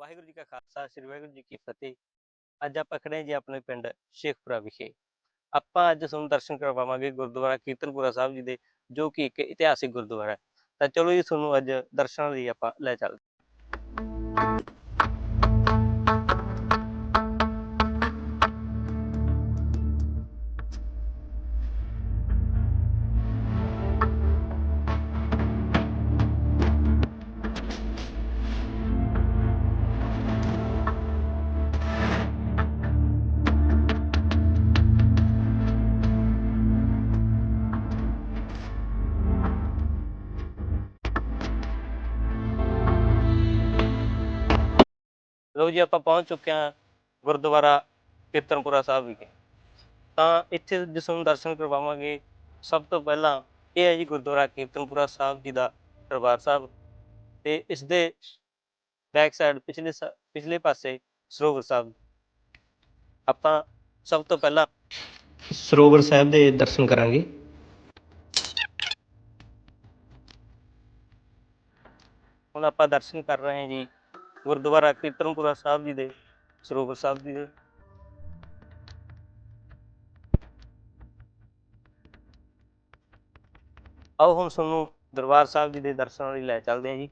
ਵਾਹਿਗੁਰੂ ਜੀ ਕਾ ਖਾਲਸਾ, ਸ੍ਰੀ ਵਾਹਿਗੁਰੂ ਜੀ ਕੀ ਫਤਿਹ। ਅੱਜ ਆਪਾਂ ਖੜੇ ਜੀ ਆਪਣੇ ਪਿੰਡ ਸ਼ੇਖਪੁਰਾ ਵਿਖੇ। ਆਪਾਂ ਅੱਜ ਤੁਹਾਨੂੰ ਦਰਸ਼ਨ ਕਰਵਾਵਾਂਗੇ ਗੁਰਦੁਆਰਾ ਕੀਰਤਨਪੁਰਾ ਸਾਹਿਬ ਜੀ ਦੇ, ਜੋ ਕਿ ਇੱਕ ਇਤਿਹਾਸਿਕ ਗੁਰਦੁਆਰਾ ਹੈ। ਤਾਂ ਚਲੋ ਜੀ, ਤੁਹਾਨੂੰ ਅੱਜ ਦਰਸ਼ਨਾਂ ਲਈ ਆਪਾਂ ਲੈ ਚੱਲਦੇ ਲਓ ਜੀ ਆਪਾਂ ਪਹੁੰਚ ਚੁੱਕੇ ਹਾਂ ਗੁਰਦੁਆਰਾ ਕੀਰਤਨਪੁਰਾ ਸਾਹਿਬ ਵਿਖੇ। ਤਾਂ ਇੱਥੇ ਜਿਸ ਨੂੰ ਦਰਸ਼ਨ ਕਰਵਾਵਾਂਗੇ, ਸਭ ਤੋਂ ਪਹਿਲਾਂ ਇਹ ਹੈ ਜੀ ਗੁਰਦੁਆਰਾ ਕੀਰਤਨਪੁਰਾ ਸਾਹਿਬ ਜੀ ਦਾ ਦਰਬਾਰ ਸਾਹਿਬ ਤੇ ਇਸ ਦੇ ਬੈਕ ਸਾਈਡ ਪਿਛਲੇ ਸ- ਪਿਛਲੇ ਪਾਸੇ ਸਰੋਵਰ ਸਾਹਿਬ। ਆਪਾਂ ਸਭ ਤੋਂ ਪਹਿਲਾਂ ਸਰੋਵਰ ਸਾਹਿਬ ਦੇ ਦਰਸ਼ਨ ਕਰਾਂਗੇ। ਹੁਣ ਆਪਾਂ ਦਰਸ਼ਨ ਕਰ ਰਹੇ ਹਾਂ ਜੀ। ਗੁਰਦੁਆਰਾ ਕੀਰਤਨਪੁਰਾ ਸਾਹਿਬ ਜੀ ਦੇ ਸਰੋਵਰ ਸਾਹਿਬ ਜੀ ਦੇ। ਆਓ ਹੁਣ ਤੁਹਾਨੂੰ ਦਰਬਾਰ ਸਾਹਿਬ ਜੀ ਦੇ ਦਰਸ਼ਨਾਂ ਲਈ ਲੈ ਚੱਲਦੇ ਹਾਂ ਜੀ।